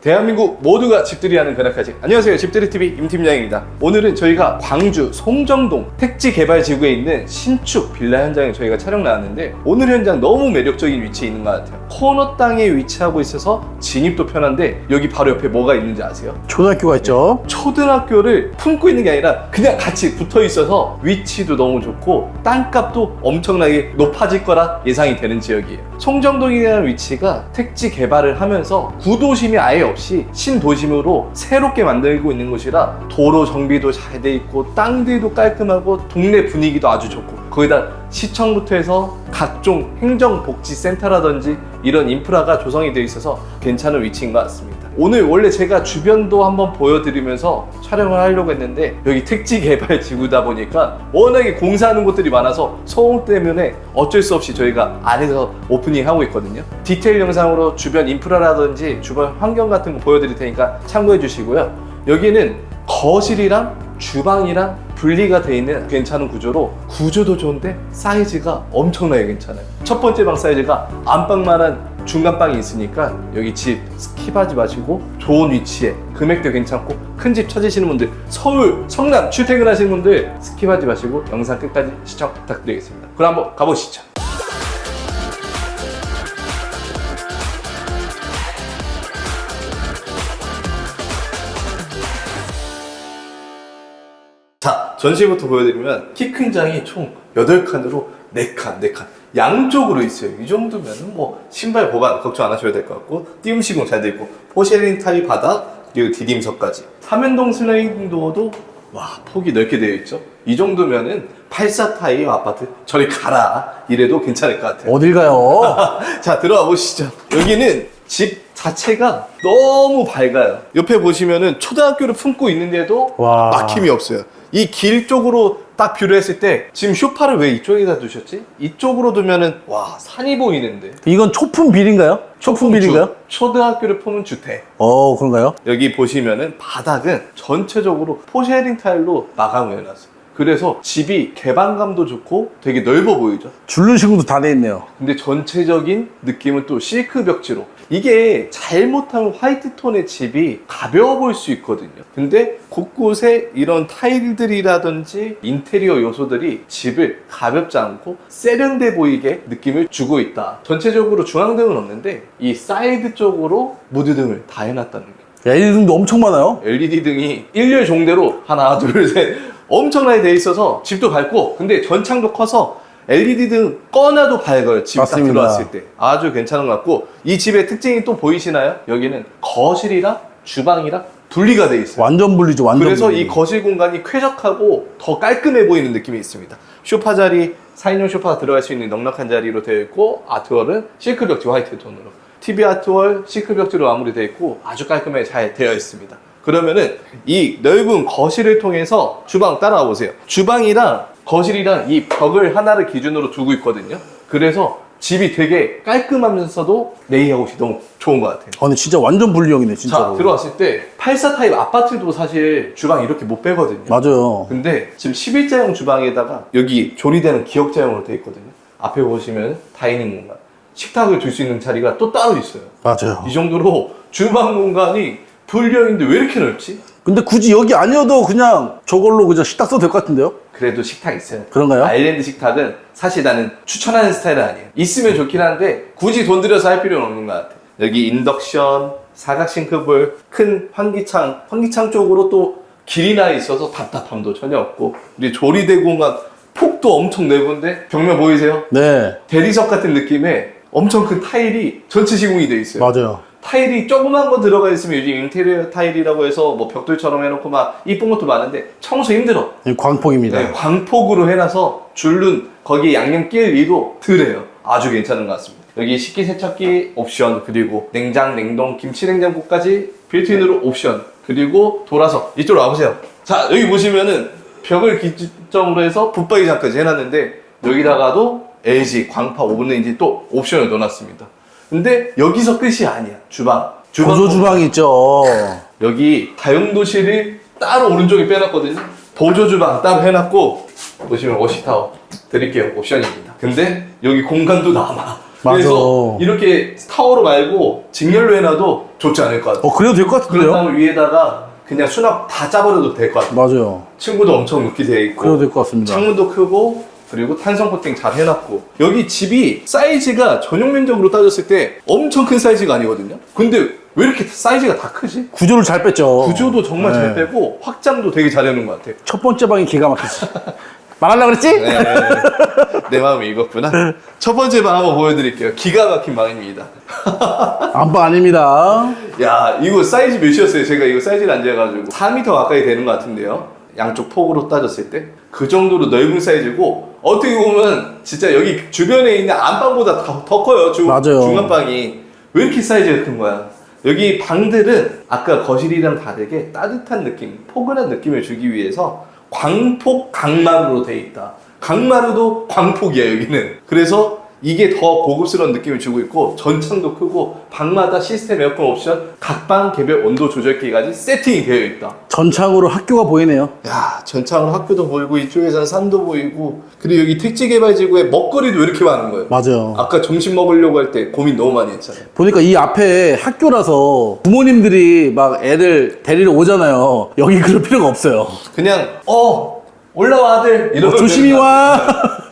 대한민국 모두가 집들이 하는 그날까지 안녕하세요 집들이TV 임팀장입니다 오늘은 저희가 광주 송정동 택지 개발 지구에 있는 신축 빌라 현장에 저희가 촬영 나왔는데 오늘 현장 너무 매력적인 위치에 있는 것 같아요 코너 땅에 위치하고 있어서 진입도 편한데 여기 바로 옆에 뭐가 있는지 아세요? 초등학교가 있죠. 초등학교를 품고 있는 게 아니라 그냥 같이 붙어 있어서 위치도 너무 좋고 땅값도 엄청나게 높아질 거라 예상이 되는 지역이에요. 송정동이라는 위치가 택지 개발을 하면서 구도심이 아예 없이 신도심으로 새롭게 만들고 있는 곳이라 도로 정비도 잘 돼 있고 땅들도 깔끔하고 동네 분위기도 아주 좋고 거기다 시청부터 해서 각종 행정복지센터라든지 이런 인프라가 조성이 되어 있어서 괜찮은 위치인 것 같습니다. 오늘 원래 제가 주변도 한번 보여드리면서 촬영을 하려고 했는데 여기 택지 개발 지구다 보니까 워낙에 공사하는 곳들이 많아서 소음 때문에 어쩔 수 없이 저희가 안에서 오프닝 하고 있거든요. 디테일 영상으로 주변 인프라라든지 주변 환경 같은 거 보여드릴 테니까 참고해 주시고요. 여기는 거실이랑 주방이랑 분리가 돼 있는 괜찮은 구조로 구조도 좋은데 사이즈가 엄청나게 괜찮아요. 첫 번째 방 사이즈가 안방만한 중간방이 있으니까 여기 집스 킵하지 마시고 좋은 위치에 금액도 괜찮고 큰 집 찾으시는 분들 서울 성남 출퇴근하시는 분들 스킵하지 마시고 영상 끝까지 시청 부탁드리겠습니다. 그럼 한번 가보시죠. 자, 전시부터 보여드리면 키 큰 장이 총 8칸으로 4칸, 4칸. 양쪽으로 있어요. 이 정도면 뭐 신발 보관 걱정 안 하셔도 될 것 같고 띄움 시공 잘돼 있고 포쉐린 타입 바닥 그리고 디딤석까지. 삼연동 슬라이딩 도어도 와 폭이 넓게 되어 있죠. 이 정도면은 84 타입 아파트 저리 가라 이래도 괜찮을 것 같아요. 어딜 가요? 자 들어와 보시죠 여기는 집 자체가 너무 밝아요 옆에 보시면은 초등학교를 품고 있는데도 와. 막힘이 없어요 이 길 쪽으로 딱 뷰를 했을 때 지금 쇼파를 왜 이쪽에다 두셨지? 이쪽으로 두면은 와 산이 보이는데 이건 초품 빌인가요? 초품 빌인가요? 주- 초등학교를 품은 주택 어, 그런가요? 여기 보시면은 바닥은 전체적으로 포쉐링 타일로 마감을 해놨어요 그래서 집이 개방감도 좋고 되게 넓어 보이죠? 줄눈 시공도 다 돼 있네요. 근데 전체적인 느낌은 또 실크 벽지로. 이게 잘못하면 화이트 톤의 집이 가벼워 보일 수 있거든요. 근데 곳곳에 이런 타일들이라든지 인테리어 요소들이 집을 가볍지 않고 세련돼 보이게 느낌을 주고 있다. 전체적으로 중앙등은 없는데 이 사이드 쪽으로 무드등을 다 해놨다는 게 LED등도 엄청 많아요. LED 등이 일렬 종대로 하나 둘 셋 엄청나게 돼 있어서 집도 밝고 근데 전창도 커서 LED 등 꺼놔도 밝아요 집딱 맞습니다. 들어왔을 때 아주 괜찮은 것 같고 이 집의 특징이 또 보이시나요? 여기는 거실이랑 주방이랑 분리가 돼 있어요 완전 분리죠, 완전 그래서 분리. 이 거실 공간이 쾌적하고 더 깔끔해 보이는 느낌이 있습니다. 쇼파 자리, 4인용 쇼파가 들어갈 수 있는 넉넉한 자리로 되어 있고 아트월은 시크 벽지 화이트 톤으로 TV 아트월 시크 벽지로 마무리되어 있고 아주 깔끔하게 잘 되어 있습니다. 그러면은 이 넓은 거실을 통해서 주방 따라와 보세요. 주방이랑 거실이랑 이 벽을 하나를 기준으로 두고 있거든요. 그래서 집이 되게 깔끔하면서도 레이아웃이 너무 좋은 것 같아요. 아, 근데 진짜 완전 분리형이네, 진짜로. 자, 들어왔을 때 84 타입 아파트도 사실 주방 이렇게 못 빼거든요. 맞아요. 근데 지금 11자형 주방에다가 여기 조리대는 기역자형으로 되어 있거든요. 앞에 보시면 다이닝 공간, 식탁을 둘 수 있는 자리가 또 따로 있어요. 맞아요. 이 정도로 주방 공간이 분리형인데 왜 이렇게 넓지? 근데 굳이 여기 아니어도 그냥 저걸로 그냥 식탁 써도 될 것 같은데요? 그래도 식탁 있어요. 그런가요? 아일랜드 식탁은 사실 나는 추천하는 스타일은 아니에요. 있으면 좋긴 한데 굳이 돈 들여서 할 필요는 없는 것 같아. 여기 인덕션, 사각 싱크볼, 큰 환기창, 환기창 쪽으로 또 길이 나 있어서 답답함도 전혀 없고 우리 조리대 공간 폭도 엄청 넓은데 벽면 보이세요? 네, 대리석 같은 느낌의 엄청 큰 타일이 전체 시공이 돼 있어요. 맞아요. 타일이 조그만 거 들어가 있으면 요즘 인테리어 타일이라고 해서 뭐 벽돌처럼 해놓고 막 이쁜 것도 많은데 청소 힘들어. 이 광폭입니다. 네, 광폭으로 해놔서 줄눈 거기에 양념 낄 일도 덜해요. 아주 괜찮은 것 같습니다. 여기 식기 세척기 옵션 그리고 냉장, 냉동, 김치 냉장고까지 빌트인으로 옵션 그리고 돌아서 이쪽으로 와보세요. 자 여기 보시면은 벽을 기점으로 해서 붙박이장까지 해놨는데 여기다가도 LG 광파 오븐레인지 또 옵션을 넣어놨습니다. 근데 여기서 끝이 아니야. 주방. 주방 보조 주방이 있죠. 여기 다용도실을 따로 오른쪽에 빼놨거든요. 보조 주방 따로 해놨고 보시면 워시타워 드릴게요. 옵션입니다. 근데 여기 공간도 남아. 그래서. 이렇게 타워로 말고 직렬로 해놔도 좋지 않을 것 같아요. 어 그래도 될 것 그런 같은데요? 다음에 위에다가 그냥 수납 다 짜버려도 될 것 같아요. 맞아요. 층고도 엄청 높게 되어 있고 그래도 될 것 같습니다. 창문도 크고 그리고 탄성 코팅 잘 해놨고 여기 집이 사이즈가 전용 면적으로 따졌을 때 엄청 큰 사이즈가 아니거든요. 근데 왜 이렇게 사이즈가 다 크지? 구조를 잘 뺐죠. 구조도 정말 잘 네. 빼고 확장도 되게 잘 해놓은 것 같아요. 첫 번째 방이 기가 막히지. 말하려고 그랬지? 네, 내 마음이 익었구나. 첫 번째 방 한번 보여드릴게요. 기가 막힌 방입니다. 안방 아닙니다. 야, 이거 사이즈 몇이었어요? 제가 이거 사이즈를 안 재가지고 4m 가까이 되는 것 같은데요. 양쪽 폭으로 따졌을 때 그 정도로 넓은 사이즈고 어떻게 보면 진짜 여기 주변에 있는 안방보다 더, 더 커요. 중, 맞아요. 중간방이 왜 이렇게 사이즈가 큰 거야? 여기 방들은 아까 거실이랑 다르게 따뜻한 느낌, 포근한 느낌을 주기 위해서 광폭 강마루로 돼 있다. 강마루도 광폭이야 여기는. 그래서 이게 더 고급스러운 느낌을 주고 있고 전창도 크고 방마다 시스템 에어컨 옵션 각방 개별 온도 조절기까지 세팅이 되어 있다. 전창으로 학교가 보이네요. 야 전창으로 학교도 보이고 이쪽에서는 산도 보이고 그리고 여기 택지개발지구에 먹거리도 왜 이렇게 많은 거예요? 맞아요. 아까 점심 먹으려고 할 때 고민 너무 많이 했잖아요. 보니까 이 앞에 학교라서 부모님들이 막 애들 데리러 오잖아요. 여기 그럴 필요가 없어요. 그냥 어 올라와 아들 어, 이러면 조심히 되는 와.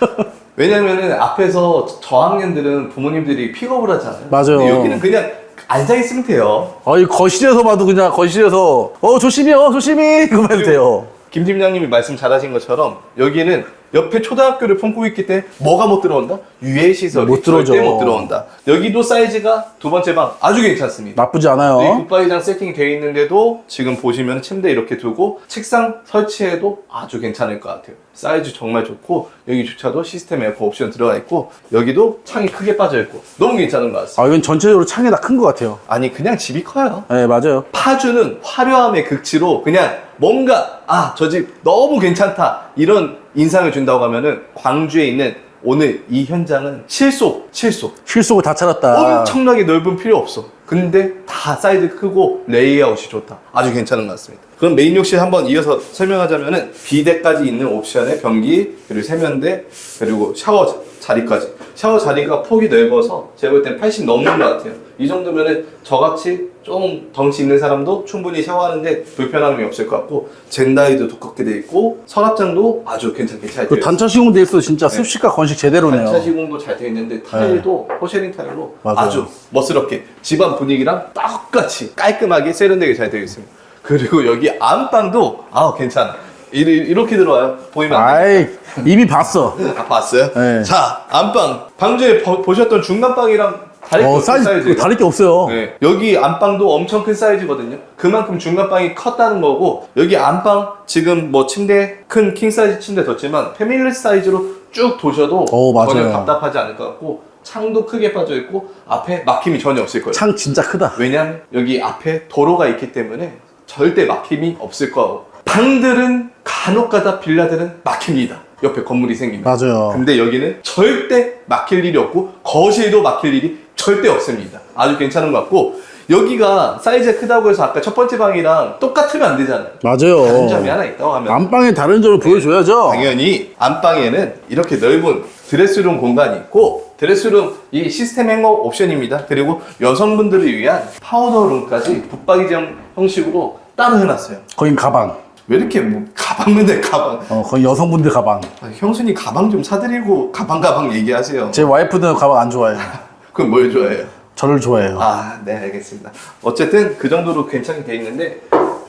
왜냐면은 앞에서 저학년들은 부모님들이 픽업을 하잖아요. 맞아요. 근데 여기는 그냥 앉아 있으면 돼요. 어이 거실에서 봐도 그냥 거실에서 어 조심히요 조심히 그거만 해도 돼요. 김 팀장님이 말씀 잘하신 것처럼 여기는 옆에 초등학교를 품고 있기 때문에 뭐가 못 들어온다? 유해 시설이 못 들어오죠. 절대 못 들어온다. 여기도 사이즈가 두 번째 방 아주 괜찮습니다. 나쁘지 이 않아요. 붙박이장 세팅이 되어 있는데도 지금 보시면 침대 이렇게 두고 책상 설치해도 아주 괜찮을 것 같아요. 사이즈 정말 좋고 여기조차도 시스템 에어컨 옵션 들어가 있고 여기도 창이 크게 빠져 있고 너무 괜찮은 것 같습니다. 아 이건 전체적으로 창이 다 큰 것 같아요. 아니 그냥 집이 커요. 네 맞아요. 파주는 화려함의 극치로 그냥 뭔가 아 저 집 너무 괜찮다 이런 인상을 준다고 하면은 광주에 있는 오늘 이 현장은 실속 실속 실속을 다 찾았다. 엄청나게 넓은 필요 없어. 근데 다 사이즈 크고 레이아웃이 좋다. 아주 괜찮은 것 같습니다. 그럼 메인 욕실 한번 이어서 설명하자면은 비대까지 있는 옵션에 변기 그리고 세면대 그리고 샤워 자- 자리까지 샤워 자리가 폭이 넓어서 제가 볼 땐 80 넘는 것 같아요 이 정도면은 저같이 좀 덩치 있는 사람도 충분히 샤워하는데 불편함이 없을 것 같고 젠다이도 두껍게 돼 있고 서랍장도 아주 괜찮게 잘 그 되어 단차 시공 돼 있어 진짜 습식과 건식 제대로네요. 단차 시공도 잘 되어 있는데 타일도 포쉐링 타일로 맞아요. 아주 멋스럽게 집안 분위기랑 똑같이 깔끔하게 세련되게 잘 되어 있습니다. 그리고 여기 안방도 아 괜찮아. 이리- 이렇게 들어와요. 보이면 안 아이 이미 봤어. 돼. 아, 봤어요? 네. 자 안방 방주에 보- 보셨던 중간방이랑 다를 게 어 없는 사이즈 사이즈. 다를 게 없어요. 네. 여기 안방도 엄청 큰 사이즈거든요. 그만큼 중간방이 컸다는 거고 여기 안방 지금 뭐 침대 큰 킹 사이즈 침대 뒀지만 패밀리 사이즈로 쭉 도셔도 오, 맞아요. 전혀 답답하지 않을 것 같고 창도 크게 빠져 있고 앞에 막힘이 전혀 없을 거예요. 창 진짜 크다. 왜냐면 여기 앞에 도로가 있기 때문에 절대 막힘이 없을 거고 방들은 간혹가다 빌라들은 막힙니다. 옆에 건물이 생기면. 맞아요. 근데 여기는 절대 막힐 일이 없고 거실도 막힐 일이 절대 없습니다. 아주 괜찮은 것 같고 여기가 사이즈가 크다고 해서 아까 첫 번째 방이랑 똑같으면 안 되잖아요. 맞아요. 다른 점이 하나 있다고 하면 안방에 다른 점을 보여줘야죠. 당연히 안방에는 이렇게 넓은 드레스룸 공간이 있고 드레스룸 이 시스템 행어 옵션입니다. 그리고 여성분들을 위한 파우더룸까지 붙박이장 형식으로 따로 해놨어요. 거긴 가방. 왜 이렇게 뭐 가방 맨날 가방 어 거기 여성분들 가방. 아, 형수님 가방 좀 사드리고 가방 가방 얘기하세요. 제 와이프는 가방 안 좋아해요. 그럼 뭘 좋아해요? 저를 좋아해요. 아, 네, 알겠습니다. 어쨌든 그 정도로 괜찮게 돼 있는데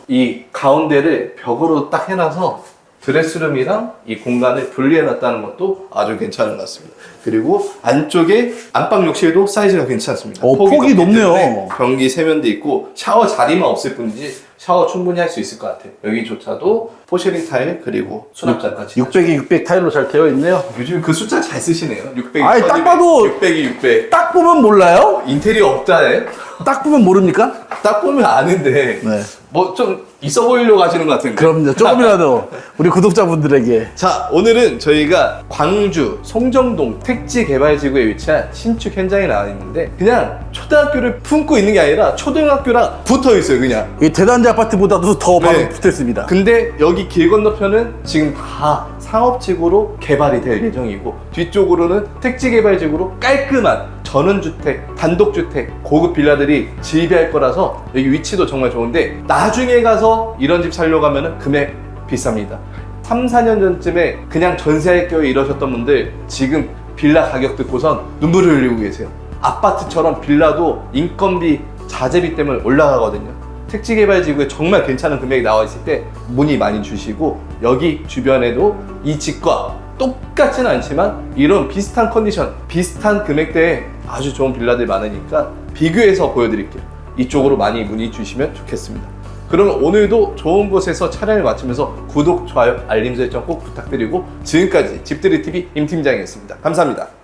이 가운데를 벽으로 딱 해놔서 드레스룸이랑 이 공간을 분리해놨다는 것도 아주 괜찮은 것 같습니다. 그리고 안쪽에 안방 욕실도 사이즈가 괜찮습니다. 어, 폭이. 때문에 변기 세면대 있고 샤워 자리만 없을 뿐이지 샤워 충분히 할 수 있을 것 같아요. 여기조차도 포쉐링 타일 그리고 수납장까지. 600에 600 타일로 잘 되어 있네요. 요즘 그 숫자 잘 쓰시네요. 600이 아이, 딱 봐도- 600이 600. 딱 보면 몰라요? 인테리어 없다에 딱 보면 모릅니까? 딱 보면 아는데 네. 뭐 좀 있어 보이려고 하시는 것 같은데. 그럼요. 조금이라도 우리 구독자분들에게 자 오늘은 저희가 광주 송정동 택지 개발 지구에 위치한 신축 현장에 나와 있는데 그냥 초등학교를 품고 있는 게 아니라 초등학교랑 붙어 있어요 그냥. 이 대단지 아파트보다도 더 바로 네. 붙어 있습니다. 근데 여기 길 건너편은 지금 다 상업지구로 개발이 될 예정이고 뒤쪽으로는 택지 개발지구로 깔끔한 전원주택, 단독주택, 고급 빌라들이 지배할 거라서 여기 위치도 정말 좋은데 나중에 가서 이런 집 살려고 하면 금액 비쌉니다. 3, 4년 전쯤에 그냥 전세할 겨에 이러셨던 분들 지금 빌라 가격 듣고선 눈물을 흘리고 계세요. 아파트처럼 빌라도 인건비, 자재비 때문에 올라가거든요. 택지개발지구에 정말 괜찮은 금액이 나와 있을 때 문의 많이 주시고 여기 주변에도 이 집과 똑같지는 않지만 이런 비슷한 컨디션, 비슷한 금액대에 아주 좋은 빌라들이 많으니까 비교해서 보여드릴게요. 이쪽으로 많이 문의 주시면 좋겠습니다. 그러면 오늘도 좋은 곳에서 촬영을 마치면서 구독, 좋아요, 알림 설정 꼭 부탁드리고 지금까지 집들이 TV 임 팀장이었습니다. 감사합니다.